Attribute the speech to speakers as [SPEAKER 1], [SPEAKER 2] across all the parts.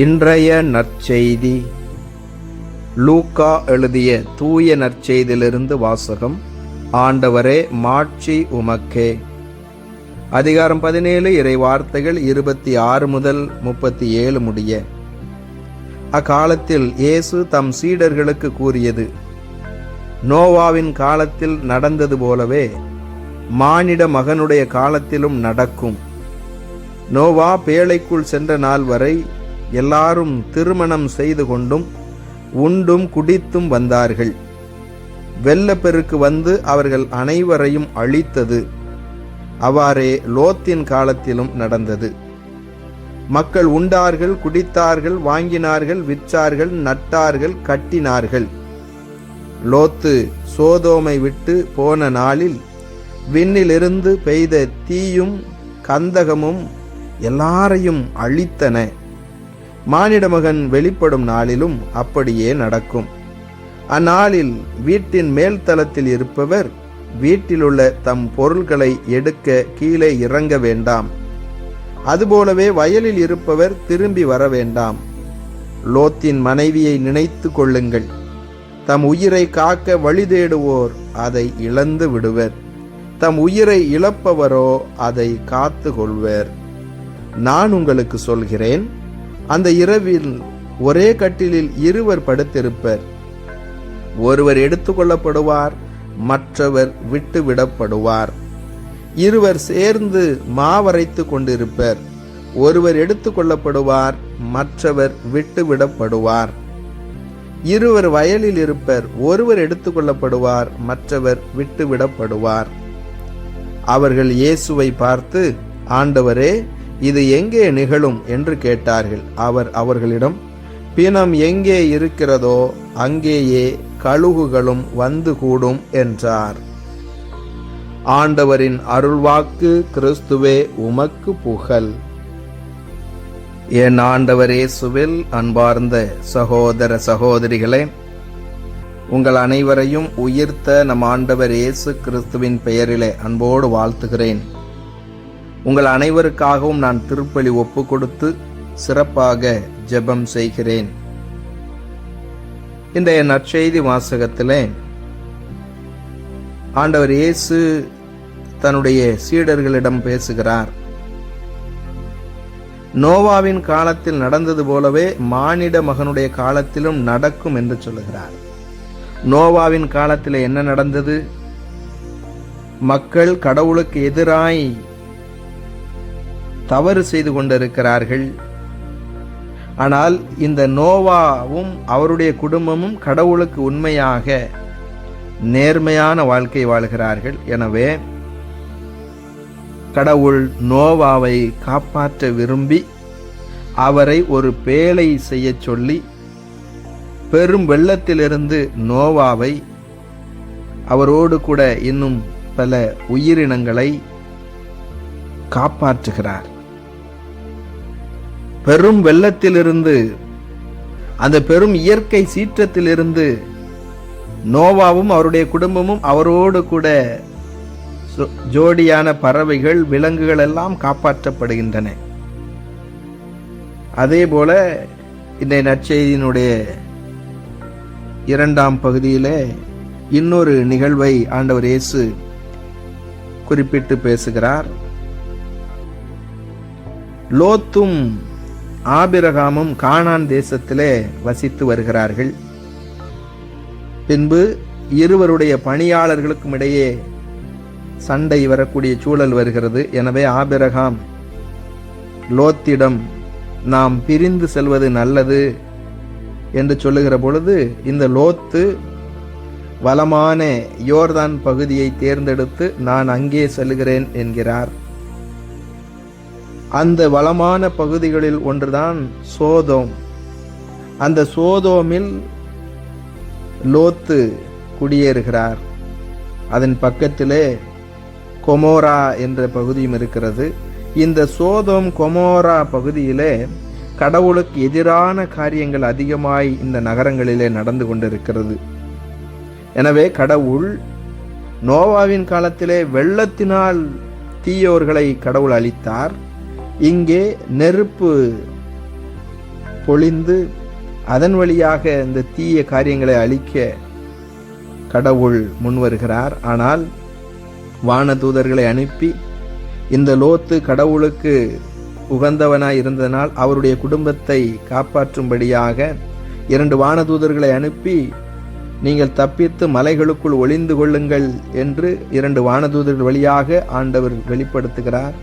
[SPEAKER 1] இன்றைய நற்செய்தி. லூக்கா எழுதிய தூய நற்செய்தியிலிருந்து வாசகம் ஆண்டவரே மாட்சி உமக்கே. அதிகாரம் பதினேழு இறை வார்த்தைகள் இருபத்தி ஆறு முதல் முப்பத்தி ஏழு முடிய. அக்காலத்தில் இயேசு தம் சீடர்களுக்கு கூறியது நோவாவின் காலத்தில் நடந்தது போலவே மானிட மகனுடைய காலத்திலும் நடக்கும். நோவா பேழைக்குள் சென்ற நாள் வரை எல்லாரும் திருமணம் செய்து கொண்டும் உண்டும் குடித்தும் வந்தார்கள். வெள்ளப்பெருக்கு வந்து அவர்கள் அனைவரையும் அழித்தது. அவ்வாறே லோத்தின் காலத்திலும் நடந்தது. மக்கள் உண்டார்கள் குடித்தார்கள் வாங்கினார்கள் விற்றார்கள் நட்டார்கள் கட்டினார்கள். லோத்து சோதோமை விட்டு போன நாளில் விண்ணிலிருந்து பெய்த தீயும் கந்தகமும் எல்லாரையும் அழித்தன. மானிட மகன் வெளிப்படும் நாளிலும் அப்படியே நடக்கும். அந்நாளில் வீட்டின் மேல் தளத்தில் இருப்பவர் வீட்டிலுள்ள தம் பொருள்களை எடுக்க கீழே இறங்க வேண்டாம். அதுபோலவே வயலில் இருப்பவர் திரும்பி வர வேண்டாம். லோத்தின் மனைவியை நினைத்து கொள்ளுங்கள். தம் உயிரை காக்க வழி தேடுவோர் அதை இழந்து விடுவர். தம் உயிரை இழப்பவரோ அதை காத்து கொள்வர். நான் உங்களுக்கு சொல்கிறேன் அந்த இரவில் ஒரே கட்டிலில் இருவர் படுத்திருப்பர். ஒருவர் எடுத்துக்கொள்ளப்படுவார் மற்றவர் விட்டுவிடப்படுவார். இருவர் சேர்ந்து மாவரைத்து கொண்டிருப்பர். ஒருவர் எடுத்துக்கொள்ளப்படுவார் மற்றவர் விட்டுவிடப்படுவார். இருவர் வயலில் இருப்பர். ஒருவர் எடுத்துக்கொள்ளப்படுவார் மற்றவர் விட்டுவிடப்படுவார். அவர்கள் இயேசுவை பார்த்து ஆண்டவரே இது எங்கே நிகழும் என்று கேட்டார்கள். அவர் அவர்களிடம் பிணம் எங்கே இருக்கிறதோ அங்கேயே கழுகுகளும் வந்து கூடும் என்றார். ஆண்டவரின் அருள்வாக்கு கிறிஸ்துவே உமக்கு புகழ். என் ஆண்டவர் சுவில் அன்பார்ந்த சகோதர சகோதரிகளே உங்கள் அனைவரையும் உயிர்த்த நம் ஆண்டவர் இயேசு கிறிஸ்துவின் பெயரிலே அன்போடு வாழ்த்துகிறேன். உங்கள் அனைவருக்காகவும் நான் திருப்பலி ஒப்பு கொடுத்து சிறப்பாக ஜெபம் செய்கிறேன். இன்றைய நற்செய்தி வாசகத்திலே ஆண்டவர் இயேசு தன்னுடைய சீடர்களிடம் பேசுகிறார். நோவாவின் காலத்தில் நடந்தது போலவே மானிட மகனுடைய காலத்திலும் நடக்கும் என்று சொல்லுகிறார். நோவாவின் காலத்தில் என்ன நடந்தது? மக்கள் கடவுளுக்கு எதிராய் தவறு செய்து கொண்டிருக்கிறார்கள். ஆனால் இந்த நோவாவும் அவருடைய குடும்பமும் கடவுளுக்கு உண்மையாக நேர்மையான வாழ்க்கை வாழ்கிறார்கள். எனவே கடவுள் நோவாவை காப்பாற்ற விரும்பி அவரை ஒரு பேழை செய்ய சொல்லி பெரும் வெள்ளத்திலிருந்து நோவாவை அவரோடு கூட இன்னும் பல உயிரினங்களை காப்பாற்றுகிறார். பெரும் வெள்ளத்திலிருந்து அந்த பெரும் இயற்கை சீற்றத்திலிருந்து நோவாவும் அவருடைய குடும்பமும் அவரோடு கூட ஜோடியான பறவைகள் விலங்குகள் எல்லாம் காப்பாற்றப்படுகின்றன. அதே போல இந்த நற்செய்தியினுடைய இரண்டாம் பகுதியிலே இன்னொரு நிகழ்வை ஆண்டவர் இயேசு குறிப்பிட்டு பேசுகிறார். லோத்தும் ஆபிரகாமும் கானான் தேசத்திலே வசித்து வருகிறார்கள். பின்பு இருவருடைய பணியாளர்களுக்கும் இடையே சண்டை வரக்கூடிய சூழல் வருகிறது. எனவே ஆபிரகாம் லோத்திடம் நாம் பிரிந்து செல்வது நல்லது என்று சொல்லுகிற பொழுது இந்த லோத்து வளமான யோர்தான் பகுதியை தேர்ந்தெடுத்து நான் அங்கே செல்கிறேன் என்கிறார். அந்த வளமான பகுதிகளில் ஒன்றுதான் சோதோம். அந்த சோதோமில் லோத்து குடியேறுகிறார். அதன் பக்கத்திலே கொமோரா என்ற பகுதியும் இருக்கிறது. இந்த சோதோம் கொமோரா பகுதியிலே கடவுளுக்கு எதிரான காரியங்கள் அதிகமாய் இந்த நகரங்களிலே நடந்து கொண்டிருக்கிறது. எனவே கடவுள் நோவாவின் காலத்திலே வெள்ளத்தினால் தீயோர்களை கடவுள் அளித்தார் இங்கே நெருப்பு பொழிந்து அதன் வழியாக இந்த தீய காரியங்களை அழிக்க கடவுள் முன்வருகிறார். ஆனால் வானதூதர்களை அனுப்பி இந்த லோத்து கடவுளுக்கு உகந்தவனாய் இருந்ததனால் அவருடைய குடும்பத்தை காப்பாற்றும்படியாக இரண்டு வானதூதர்களை அனுப்பி நீங்கள் தப்பித்து மலைகளுக்குள் ஒளிந்து கொள்ளுங்கள் என்று இரண்டு வானதூதர்கள் வழியாக ஆண்டவர் வெளிப்படுத்துகிறார்.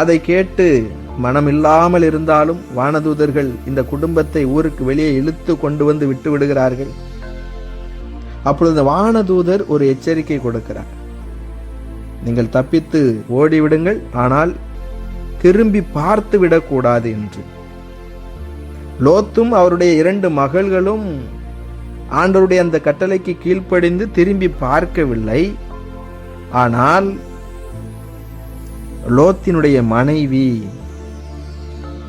[SPEAKER 1] அதை கேட்டு மனமில்லாமல் இருந்தாலும் வானதூதர்கள் இந்த குடும்பத்தை ஊருக்கு வெளியே இழுத்து கொண்டு வந்து விட்டு விடுகிறார்கள். அப்பொழுது இந்த வானதூதர் ஒரு எச்சரிக்கை கொடுக்கிறார். நீங்கள் தப்பித்து ஓடிவிடுங்கள் ஆனால் திரும்பி பார்த்து விடக்கூடாது என்று. லோத்தும் அவருடைய இரண்டு மகள்களும் ஆண்டவருடைய அந்த கட்டளைக்கு கீழ்ப்படிந்து திரும்பி பார்க்கவில்லை. ஆனால் லோத்தினுடைய மனைவி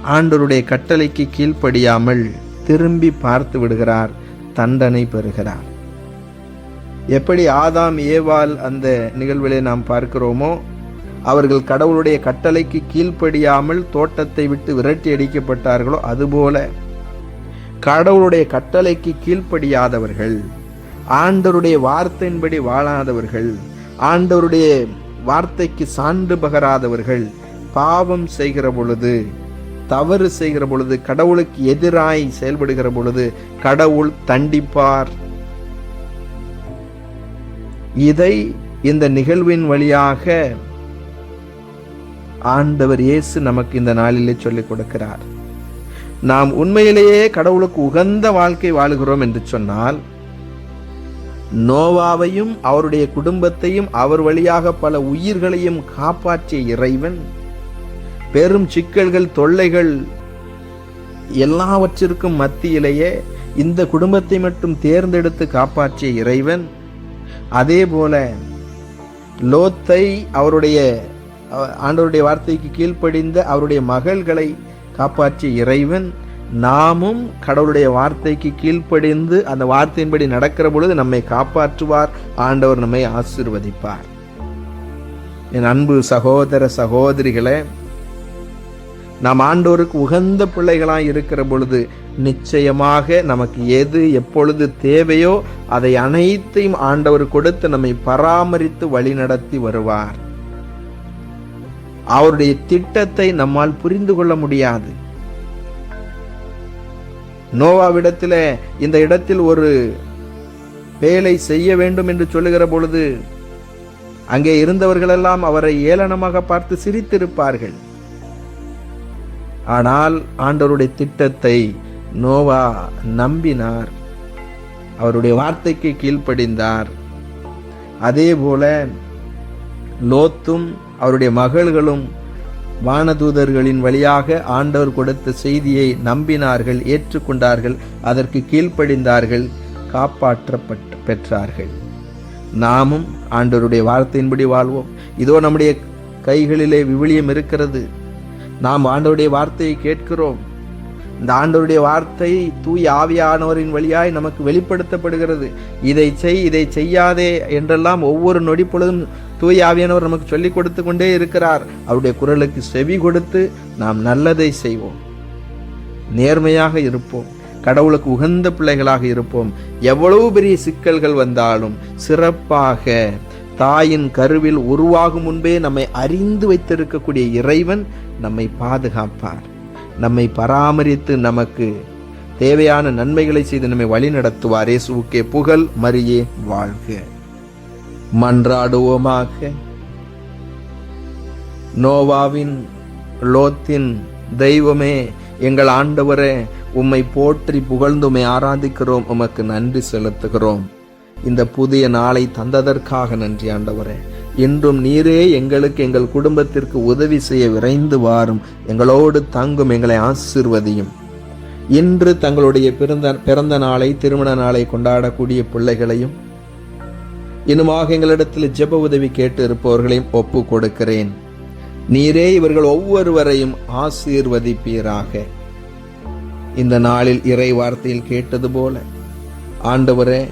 [SPEAKER 1] ஆண்டவருடைய கட்டளைக்கு கீழ்ப்படியாமல் திரும்பி பார்த்து விடுகிறார் தண்டனை பெறுகிறார். எப்படி ஆதாம் ஏவால் அந்த நிகழ்விலே நாம் பார்க்கிறோமோ அவர்கள் கடவுளுடைய கட்டளைக்கு கீழ்ப்படியாமல் தோட்டத்தை விட்டு விரட்டி அடிக்கப்பட்டார்களோ அதுபோல கடவுளுடைய கட்டளைக்கு கீழ்ப்படியாதவர்கள் ஆண்டவருடைய வார்த்தையின்படி வாழாதவர்கள் ஆண்டவருடைய வார்த்தைக்கு சான்று பகராதவர்கள் பாவம் செய்கிற பொழுது தவறு செய்கிற பொழுது கடவுளுக்கு எதிராய் செயல்படுகிற பொழுது கடவுள் தண்டிப்பார். இதை இந்த நிகழ்வின் வழியாக ஆண்டவர் இயேசு நமக்கு இந்த நாளிலே சொல்லிக் கொடுக்கிறார். நாம் உண்மையிலேயே கடவுளுக்கு உகந்த வாழ்க்கை வாழுகிறோம் என்று சொன்னால் நோவாவையும் அவருடைய குடும்பத்தையும் அவர் வழியாக பல உயிர்களையும் காப்பாற்றிய இறைவன். பெரும் சிக்கல்கள் தொல்லைகள் எல்லாவற்றிற்கும் மத்தியிலேயே இந்த குடும்பத்தை மட்டும் தேர்ந்தெடுத்து காப்பாற்றிய இறைவன். அதே போல லோத்தை அவருடைய ஆண்டவருடைய வார்த்தைக்கு கீழ்ப்படிந்த அவருடைய மகள்களை காப்பாற்றிய இறைவன். நாமும் கடவுளுடைய வார்த்தைக்கு கீழ்ப்படிந்து அந்த வார்த்தையின்படி நடக்கிற பொழுது நம்மை காப்பாற்றுவார். ஆண்டவர் நம்மை ஆசிர்வதிப்பார். என் அன்பு சகோதர சகோதரிகளே நாம் ஆண்டோருக்கு உகந்த பிள்ளைகளாய் இருக்கிற பொழுது நிச்சயமாக நமக்கு எது எப்பொழுது தேவையோ அதை அனைத்தையும் ஆண்டவர் கொடுத்து நம்மை பராமரித்து வழிநடத்தி வருவார். அவருடைய திட்டத்தை நம்மால் புரிந்து கொள்ள முடியாது. நோவாவிடத்தில் இந்த இடத்தில் ஒரு வேலை செய்ய வேண்டும் என்று சொல்லுகிற பொழுது அங்கே இருந்தவர்களெல்லாம் அவரை ஏளனமாக பார்த்து சிரித்திருப்பார்கள். ஆனால் ஆண்டவருடைய திட்டத்தை நோவா நம்பினார். அவருடைய வார்த்தைக்கு கீழ்ப்படிந்தார். அதே போல லோத்தும் அவருடைய மகள்களும் வானதூதர்களின் வழியாக ஆண்டவர் கொடுத்த செய்தியை நம்பினார்கள் ஏற்றுக்கொண்டார்கள் அதற்கு கீழ்ப்படிந்தார்கள் காப்பாற்றப்பட்டு பெற்றார்கள். நாமும் ஆண்டவருடைய வார்த்தையின்படி வாழ்வோம். இதோ நம்முடைய கைகளிலே விவிலியம் இருக்கிறது. நாம் ஆண்டவருடைய வார்த்தையை கேட்கிறோம். இந்த ஆண்டவருடைய வார்த்தை தூய் ஆவியானவரின் வழியாய் நமக்கு வெளிப்படுத்தப்படுகிறது. இதை செய் இதை செய்யாதே என்றெல்லாம் ஒவ்வொரு நொடிப்பொழுதும் தூய் ஆவியானவர் நமக்கு சொல்லிக் கொடுத்து கொண்டே இருக்கிறார். அவருடைய குரலுக்கு செவி கொடுத்து நாம் நல்லதை செய்வோம். நேர்மையாக இருப்போம். கடவுளுக்கு உகந்த பிள்ளைகளாக இருப்போம். எவ்வளவு பெரிய சிக்கல்கள் வந்தாலும் சிறப்பாக தாயின் கருவில் உருவாகும் முன்பே நம்மை அறிந்து வைத்திருக்கக்கூடிய இறைவன் நம்மை பாதுகாப்பார். நம்மை பராமரித்து நமக்கு தேவையான நன்மைகளை செய்து நம்மை வழி நடத்துவார் இயேசுவுக்கே புகழ் மரியே வாழ்க. மன்றாடுவோமாக. நோவாவின் லோத்தின் தெய்வமே எங்கள் ஆண்டவரே உம்மை போற்றி புகழ்ந்துமை ஆராதிக்கிறோம் உமக்கு நன்றி செலுத்துகிறோம். இந்த புதிய நாளை தந்ததற்காக நன்றி ஆண்டவரே. இன்றும் நீரே எங்களுக்கு எங்கள் குடும்பத்திற்கு உதவி செய்ய விரைந்து வாரும். எங்களோடு தங்கும் எங்களை ஆசிர்வதியும். இன்று தங்களுடைய பிறந்த பிறந்த நாளை திருமண நாளை கொண்டாடக்கூடிய பிள்ளைகளையும் இன்னுமாக எங்களிடத்தில் ஜெப உதவி கேட்டு இருப்பவர்களையும் ஒப்பு கொடுக்கிறேன் நீரே இவர்கள் ஒவ்வொருவரையும் ஆசீர்வதிப்பீராக. இந்த நாளில் இறை வார்த்தையில் கேட்டது போல ஆண்டவரே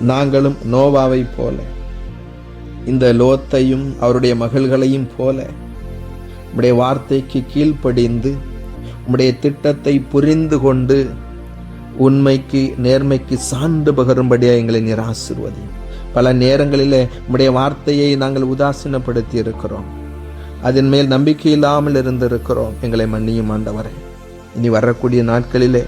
[SPEAKER 1] நாங்களும் நோவாவை போல இந்த லோத்தையும் அவருடைய மகள்களையும் போல உடைய வார்த்தைக்கு கீழ்ப்படிந்து உம்முடைய திட்டத்தை புரிந்து கொண்டு உண்மைக்கு நேர்மைக்கு சான்று பகரும்படியாக எங்களை நீர் ஆசிர்வதியும் பல நேரங்களிலே உம்முடைய வார்த்தையை நாங்கள் உதாசீனப்படுத்தி இருக்கிறோம் அதன் மேல் நம்பிக்கை இல்லாமல் இருந்திருக்கிறோம். எங்களை மன்னியும் ஆண்டவரே. இனி வரக்கூடிய நாட்களிலே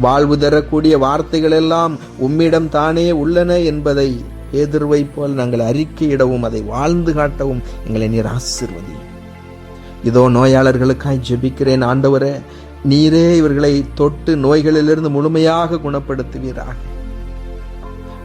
[SPEAKER 1] வாழ்வு தரக்கூடிய வார்த்தைகள் எல்லாம் உம்மிடம் தானே உள்ளன என்பதை எதிர்வை போல் நாங்கள் அறிக்கையிடவும் அதை வாழ்ந்து காட்டவும் எங்களை நீர் ஆசிர்வதி இதோ நோயாளர்களுக்காய் ஜெபிக்கிறேன் ஆண்டவரே. நீரே இவர்களை தொட்டு நோய்களிலிருந்து முழுமையாக குணப்படுத்துவீராக.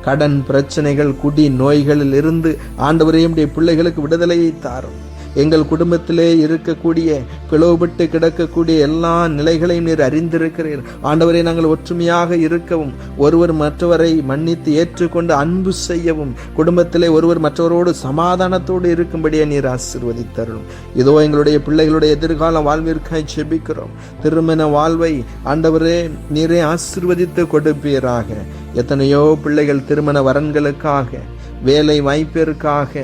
[SPEAKER 1] கடன் பிரச்சனைகள் குடி நோய்களில் இருந்து ஆண்டவரையும் பிள்ளைகளுக்கு விடுதலையை தாரும். எங்கள் குடும்பத்திலே இருக்கக்கூடிய பிளவுபட்டு கிடக்கக்கூடிய எல்லா நிலைகளையும் நீர் அறிந்திருக்கிறீர். ஆண்டவரை நாங்கள் ஒற்றுமையாக இருக்கவும் ஒருவர் மற்றவரை மன்னித்து ஏற்றுக்கொண்டு அன்பு செய்யவும் குடும்பத்திலே ஒருவர் மற்றவரோடு சமாதானத்தோடு இருக்கும்படியே நீர் ஆசிர்வதித்தரும் இதோ எங்களுடைய பிள்ளைகளுடைய எதிர்கால வாழ்விற்காய் செபிக்கிறோம் திருமண வாழ்வை ஆண்டவரே நீரே ஆசிர்வதித்து கொடுப்பீராக. எத்தனையோ பிள்ளைகள் திருமண வரன்களுக்காக வேலை வாய்ப்பிற்காக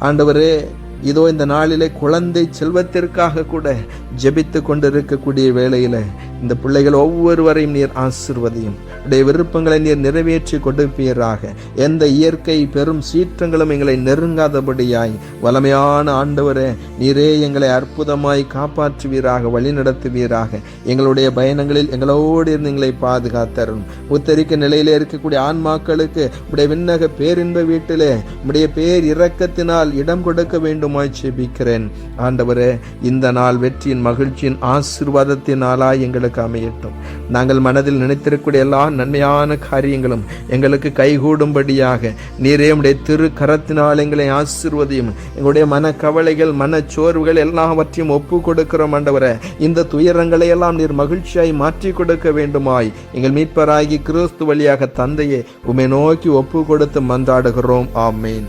[SPEAKER 1] ஆண்டவரே இதோ இந்த நாளிலே குழந்தை செல்வத்திற்காக கூட ஜெபித்து கொண்டிருக்கக்கூடிய வேளையில இந்த பிள்ளைகள் ஒவ்வொருவரையும் நீர் ஆசிர்வதையும். உடைய விருப்பங்களை நீர் நிறைவேற்றி கொடுப்பீராக. எந்த இயற்கை பெரும் சீற்றங்களும் எங்களை நெருங்காதபடியாய். வளமையான ஆண்டவரே நீரே எங்களை அற்புதமாய் காப்பாற்றுவீராக வழிநடத்துவீராக. எங்களுடைய பயணங்களில் எங்களோடு இருந்து எங்களை பாதுகாத்தரும் உத்தரிக்க நிலையிலே இருக்கக்கூடிய ஆன்மாக்களுக்கு உடைய விண்ணக பேரின்ப வீட்டிலே உடைய பேர் இரக்கத்தினால் இடம் கொடுக்க வேண்டுமாய் செபிக்கிறேன் ஆண்டவரே இந்த நாள் வெற்றியின் மகிழ்ச்சியின் ஆசிர்வாதத்தினாலாய் எங்களுக்கு எங்களுக்கு அமையட்டும் நாங்கள் மனதில் நினைத்திருக்கக்கூடிய எல்லா நன்மையான காரியங்களும் எங்களுக்கு கைகூடும்படியாக நீரே உடைய திரு கரத்தினால் எங்களை ஆசிர்வதையும். எங்களுடைய மன கவலைகள் மன சோர்வுகள் எல்லாவற்றையும் ஒப்பு கொடுக்கிறோம் ஆண்டவரை. இந்த துயரங்களை எல்லாம் நீர் மகிழ்ச்சியாய் மாற்றி கொடுக்க வேண்டுமாய். எங்கள் மீட்பராகி கிறிஸ்து வழியாக தந்தையே உமை நோக்கி ஒப்பு கொடுத்து மந்தாடுகிறோம் ஆமேன்.